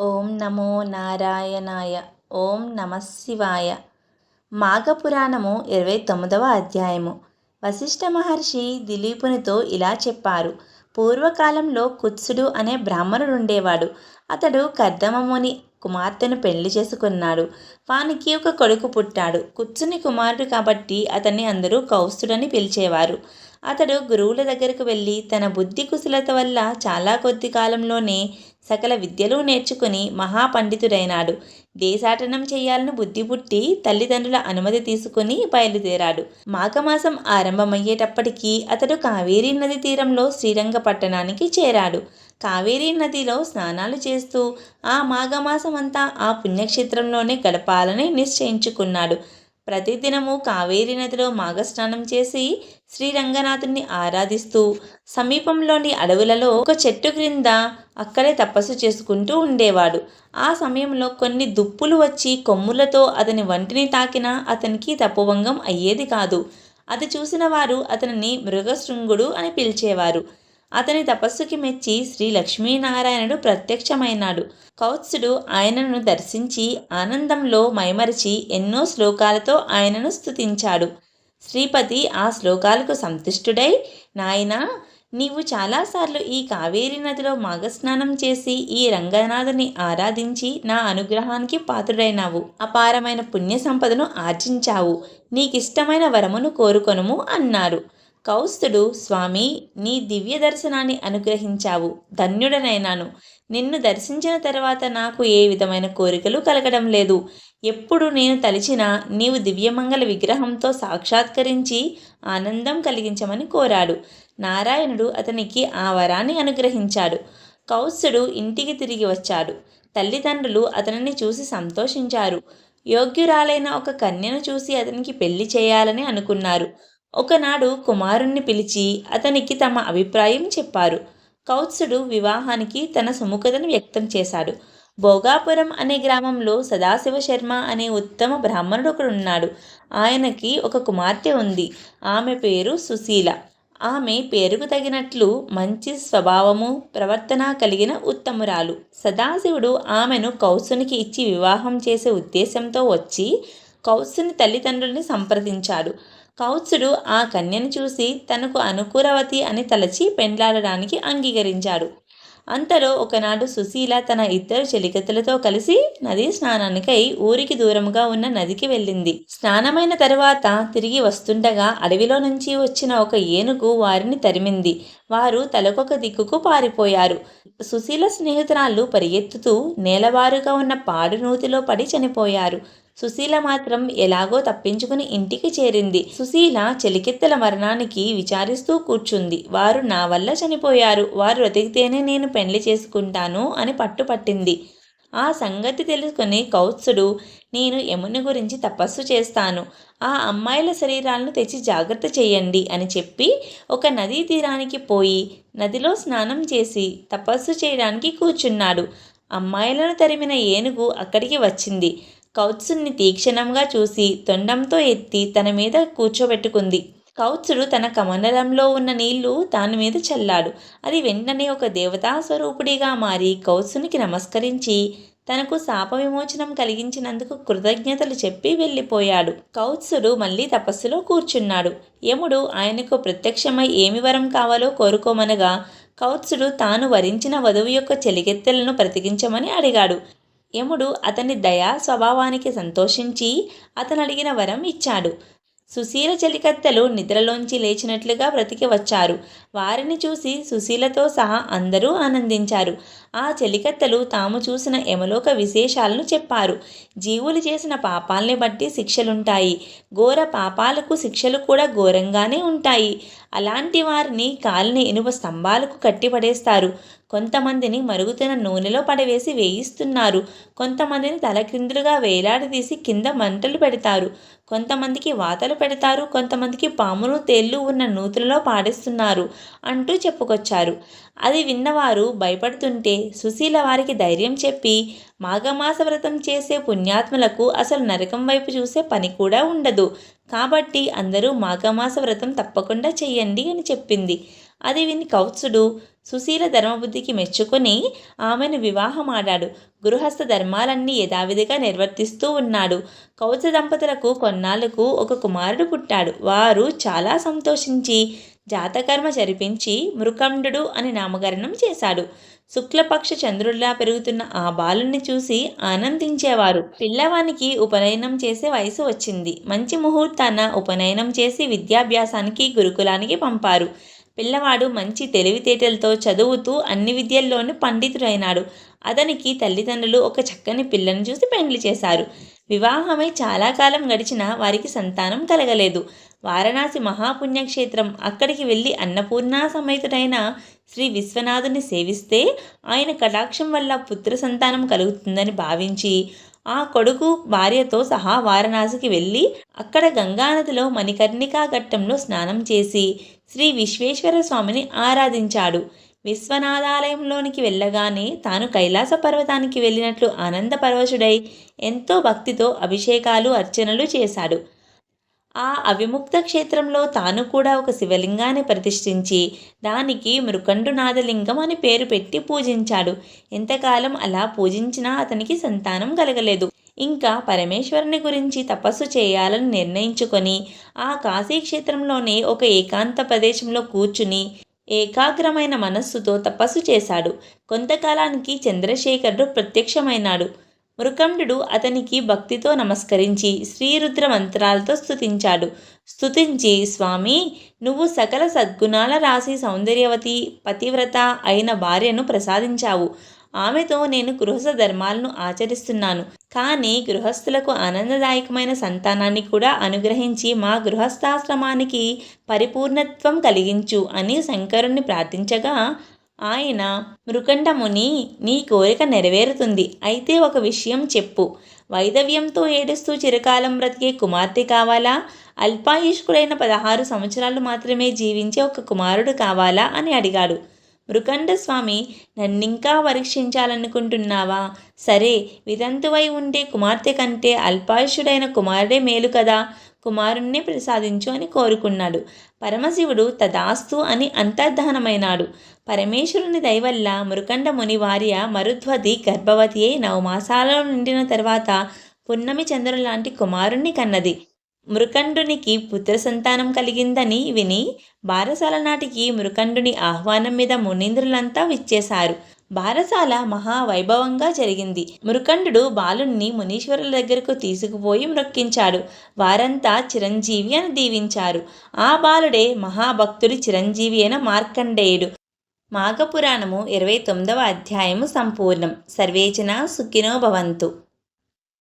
ఓం నమో నారాయణాయ ఓం నమశివాయ మాఘపురాణము ఇరవై తొమ్మిదవ అధ్యాయము. వశిష్ఠ మహర్షి దిలీపునితో ఇలా చెప్పారు. పూర్వకాలంలో కుత్సుడు అనే బ్రాహ్మణుడు ఉండేవాడు. అతడు కర్దమముని కుమార్తెను పెళ్ళి చేసుకున్నాడు. వానికి ఒక కొడుకు పుట్టాడు. కుచ్చుని కుమారుడు కాబట్టి అతన్ని అందరూ కౌస్తుడని పిలిచేవారు. అతడు గురువుల దగ్గరకు వెళ్ళి తన బుద్ధి కుశలత వల్ల చాలా కొద్ది కాలంలోనే సకల విద్యలు నేర్చుకుని మహాపండితుడైనాడు. దేశాటనం చేయాలని బుద్ధి పుట్టి తల్లిదండ్రుల అనుమతి తీసుకుని బయలుదేరాడు. మాఘమాసం ఆరంభమయ్యేటప్పటికీ అతడు కావేరీ నది తీరంలో శ్రీరంగపట్టణానికి చేరాడు. కావేరీ నదిలో స్నానాలు చేస్తూ ఆ మాఘమాసం అంతా ఆ పుణ్యక్షేత్రంలోనే గడపాలని నిశ్చయించుకున్నాడు. ప్రతిదినము కావేరీ నదిలో మాఘస్నానం చేసి శ్రీరంగనాథుని ఆరాధిస్తూ సమీపంలోని అడవులలో ఒక చెట్టు క్రింద అక్కడే తపస్సు చేసుకుంటూ ఉండేవాడు. ఆ సమయంలో కొన్ని దుప్పులు వచ్చి కొమ్ములతో అతని వంటిని తాకినా అతనికి తపోవంగం అయ్యేది కాదు. అది చూసిన వారు అతనిని మృగశృంగుడు అని పిలిచేవారు. అతని తపస్సుకి మెచ్చి శ్రీ లక్ష్మీనారాయణుడు ప్రత్యక్షమైనాడు. కౌత్సుడు ఆయనను దర్శించి ఆనందంలో మైమరిచి ఎన్నో శ్లోకాలతో ఆయనను స్తుతించాడు. శ్రీపతి ఆ శ్లోకాలకు సంతుష్టుడై నాయనా నీవు చాలాసార్లు ఈ కావేరీ నదిలో మాఘస్నానం చేసి ఈ రంగనాథుని ఆరాధించి నా అనుగ్రహానికి పాత్రుడైనావు. అపారమైన పుణ్య సంపదను ఆర్జించావు. నీకిష్టమైన వరమును కోరుకొనుము అన్నారు. కౌస్తుడు స్వామి నీ దివ్య దర్శనాన్ని అనుగ్రహించావు. ధన్యుడనైనాను. నిన్ను దర్శించిన తర్వాత నాకు ఏ విధమైన కోరికలు కలగడం లేదు. ఎప్పుడు నేను తలిచినా నీవు దివ్యమంగళ విగ్రహంతో సాక్షాత్కరించి ఆనందం కలిగించమని కోరాడు. నారాయణుడు అతనికి ఆ వరాన్ని అనుగ్రహించాడు. కౌత్సుడు ఇంటికి తిరిగి వచ్చాడు. తల్లిదండ్రులు అతనిని చూసి సంతోషించారు. యోగ్యురాలైన ఒక కన్యను చూసి అతనికి పెళ్ళి చేయాలని అనుకున్నారు. ఒకనాడు కుమారుణ్ణి పిలిచి అతనికి తమ అభిప్రాయం చెప్పారు. కౌత్సుడు వివాహానికి తన సుముఖతను వ్యక్తం చేశాడు. భోగాపురం అనే గ్రామంలో సదాశివ శర్మ అనే ఉత్తమ బ్రాహ్మణుడు ఒకడున్నాడు. ఆయనకి ఒక కుమార్తె ఉంది. ఆమె పేరు సుశీల. ఆమె పేరుకు తగినట్లు మంచి స్వభావము ప్రవర్తన కలిగిన ఉత్తమురాలు. సదాశివుడు ఆమెను కౌసునికి ఇచ్చి వివాహం చేసే ఉద్దేశంతో వచ్చి కౌసుని తల్లిదండ్రుల్ని సంప్రదించాడు. కౌత్సుడు ఆ కన్యను చూసి తనకు అనుకూలవతి అని తలచి పెండ్లాడడానికి అంగీకరించాడు. అంతలో ఒకనాడు సుశీల తన ఇద్దరు చెలికత్తెలతో కలిసి నదీ స్నానానికై ఊరికి దూరముగా ఉన్న నదికి వెళ్ళింది. స్నానమైన తరువాత తిరిగి వస్తుండగా అడవిలో నుంచి వచ్చిన ఒక ఏనుగు వారిని తరిమింది. వారు తలకొక దిక్కుకు పారిపోయారు. సుశీల స్నేహితురాళ్ళు పరిగెత్తుతూ నేలవారుగా ఉన్న పాడు నూతిలో పడి చనిపోయారు. సుశీల మాత్రం ఎలాగో తప్పించుకుని ఇంటికి చేరింది. సుశీల చెలికెత్తల మరణానికి విచారిస్తూ కూర్చుంది. వారు నా వల్ల చనిపోయారు. వారు బ్రతికితేనే నేను పెళ్ళి చేసుకుంటాను అని పట్టుపట్టింది. ఆ సంగతి తెలుసుకుని కౌత్సుడు నేను యముని గురించి తపస్సు చేస్తాను. ఆ అమ్మాయిల శరీరాలను తెచ్చి జాగ్రత్త చేయండి అని చెప్పి ఒక నదీ తీరానికి పోయి నదిలో స్నానం చేసి తపస్సు చేయడానికి కూర్చున్నాడు. అమ్మాయిలను తరిమిన ఏనుగు అక్కడికి వచ్చింది. కౌత్సుని తీక్షణంగా చూసి తొండంతో ఎత్తి తన మీద కూర్చోబెట్టుకుంది. కౌత్సుడు తన కమండలంలో ఉన్న నీళ్ళు తాను మీద చల్లాడు. అది వెంటనే ఒక దేవతా స్వరూపుడిగా మారి కౌత్సునికి నమస్కరించి తనకు శాప విమోచనం కలిగించినందుకు కృతజ్ఞతలు చెప్పి వెళ్ళిపోయాడు. కౌత్సుడు మళ్ళీ తపస్సులో కూర్చున్నాడు. యముడు ఆయనకు ప్రత్యక్షమై ఏమి వరం కావాలో కోరుకోమనగా కౌత్సుడు తాను వరించిన వధువు యొక్క చెలిగెత్తెలను బ్రతికించమని అడిగాడు. యముడు అతని దయా స్వభావానికి సంతోషించి అతను అడిగిన వరం ఇచ్చాడు. సుశీల చలికత్తెలు నిద్రలోంచి లేచినట్లుగా బ్రతికి వచ్చారు. వారిని చూసి సుశీలతో సహా అందరూ ఆనందించారు. ఆ చెలికత్తెలు తాము చూసిన యమలోక విశేషాలను చెప్పారు. జీవులు చేసిన పాపాల్ని బట్టి శిక్షలుంటాయి. ఘోర పాపాలకు శిక్షలు కూడా ఘోరంగానే ఉంటాయి. అలాంటి వారిని కాలిని ఇనుప స్తంభాలకు కట్టిపడేస్తారు. కొంతమందిని మరుగుతున్న నూనెలో పడవేసి వేయిస్తున్నారు. కొంతమందిని తలక్రిందులుగా వేలాడదీసి కింద మంటలు పెడతారు. కొంతమందికి వాతలు పెడతారు. కొంతమందికి పాములు తేళ్ళు ఉన్న నూతులలో పాడేస్తున్నారు. అంటూ చెప్పుకొచ్చారు. అది విన్నవారు భయపడుతుంటే సుశీల వారికి ధైర్యం చెప్పి మాఘమాస వ్రతం చేసే పుణ్యాత్మలకు అసలు నరకం వైపు చూసే పని కూడా ఉండదు. కాబట్టి అందరూ మాఘమాస వ్రతం తప్పకుండా చెయ్యండి అని చెప్పింది. అది విని కౌత్సుడు సుశీల ధర్మబుద్ధికి మెచ్చుకొని ఆమెను వివాహమాడాడు. గృహస్థ ధర్మాలన్నీ యథావిధిగా నిర్వర్తిస్తూ ఉన్నాడు. కౌచ దంపతులకు కొన్నాళ్ళకు ఒక కుమారుడు పుట్టాడు. వారు చాలా సంతోషించి జాతకర్మ జరిపించి మృకండు అని నామకరణం చేశాడు. శుక్లపక్ష చంద్రుడిలా పెరుగుతున్న ఆ బాలుని చూసి ఆనందించేవారు. పిల్లవానికి ఉపనయనం చేసే వయసు వచ్చింది. మంచి ముహూర్తాన ఉపనయనం చేసి విద్యాభ్యాసానికి గురుకులానికి పంపారు. పిల్లవాడు మంచి తెలివితేటలతో చదువుతూ అన్ని విద్యల్లోనూ పండితుడైనాడు. అతనికి తల్లిదండ్రులు ఒక చక్కని పిల్లను చూసి పెండ్లి చేశారు. వివాహమై చాలా కాలం గడిచినా వారికి సంతానం కలగలేదు. వారణాసి మహాపుణ్యక్షేత్రం అక్కడికి వెళ్ళి అన్నపూర్ణ సమేతుడైన శ్రీ విశ్వనాథుని సేవిస్తే ఆయన కటాక్షం వల్ల పుత్ర సంతానం కలుగుతుందని భావించి ఆ కొడుకు భార్యతో సహా వారణాసికి వెళ్ళి అక్కడ గంగానదిలో మణికర్ణికా ఘట్టంలో స్నానం చేసి శ్రీ విశ్వేశ్వర స్వామిని ఆరాధించాడు. విశ్వనాథాలయంలోనికి వెళ్ళగానే తాను కైలాస పర్వతానికి వెళ్ళినట్లు ఆనందపరవశుడై ఎంతో భక్తితో అభిషేకాలు అర్చనలు చేశాడు. ఆ అవిముక్త క్షేత్రంలో తాను కూడా ఒక శివలింగాన్ని ప్రతిష్ఠించి దానికి మృకండునాథలింగం అని పేరు పెట్టి పూజించాడు. ఎంతకాలం అలా పూజించినా అతనికి సంతానం కలగలేదు. ఇంకా పరమేశ్వరుని గురించి తపస్సు చేయాలని నిర్ణయించుకొని ఆ కాశీక్షేత్రంలోనే ఒక ఏకాంత ప్రదేశంలో కూర్చుని ఏకాగ్రమైన మనస్సుతో తపస్సు చేశాడు. కొంతకాలానికి చంద్రశేఖరుడు ప్రత్యక్షమైనాడు. మృకండు అతనికి భక్తితో నమస్కరించి శ్రీరుద్ర మంత్రాలతో స్తుతించాడు. స్థుతించి స్వామి నువ్వు సకల సద్గుణాల రాశి సౌందర్యవతి పతివ్రత అయిన భార్యను ప్రసాదించావు. ఆమెతో నేను గృహస్థ ధర్మాలను ఆచరిస్తున్నాను. కానీ గృహస్థులకు ఆనందదాయకమైన సంతానాన్ని కూడా అనుగ్రహించి మా గృహస్థాశ్రమానికి పరిపూర్ణత్వం కలిగించు అని శంకరుణ్ణి ప్రార్థించగా ఆయన మృకండముని నీ కోరిక నెరవేరుతుంది. అయితే ఒక విషయం చెప్పు. వైదవ్యంతో ఏడుస్తూ చిరకాలం బ్రతికే కుమార్తె కావాలా? అల్పాయుష్కుడైన పదహారు సంవత్సరాలు మాత్రమే జీవించే ఒక కుమారుడు కావాలా? అని అడిగాడు. మృకండ స్వామి నన్నింకా పరీక్షించాలనుకుంటున్నావా సరే వితంతువై ఉండే కుమార్తె కంటే అల్పాయుషుడైన కుమారుడే మేలు కదా. కుమారుణ్ణి ప్రసాదించు అని కోరుకున్నాడు. పరమశివుడు తదాస్తు అని అంతర్ధానమైనాడు. పరమేశ్వరుని దయవల్ల మురుకండ ముని వార్య మరుధ్వతి గర్భవతి అయి నవమాసాలలో నిండిన తర్వాత పున్నమి చంద్రుడు లాంటి కుమారుణ్ణి కన్నది. మృకండునికి పుత్ర సంతానం కలిగిందని విని బారసాల నాటికి మృకండుని ఆహ్వానం మీద మునీంద్రులంతా విచ్చేశారు. బారసాల మహావైభవంగా జరిగింది. మృకండు బాలుణ్ణి మునీశ్వరుల దగ్గరకు తీసుకుపోయి మ్రొక్కించాడు వారంతా చిరంజీవి అని దీవించారు. ఆ బాలుడే మహాభక్తుడి చిరంజీవి అయిన మార్కండేయుడు. మాఘపురాణము ఇరవై తొమ్మిదవ అధ్యాయము సంపూర్ణం. సర్వేచన సుఖినో భవంతు.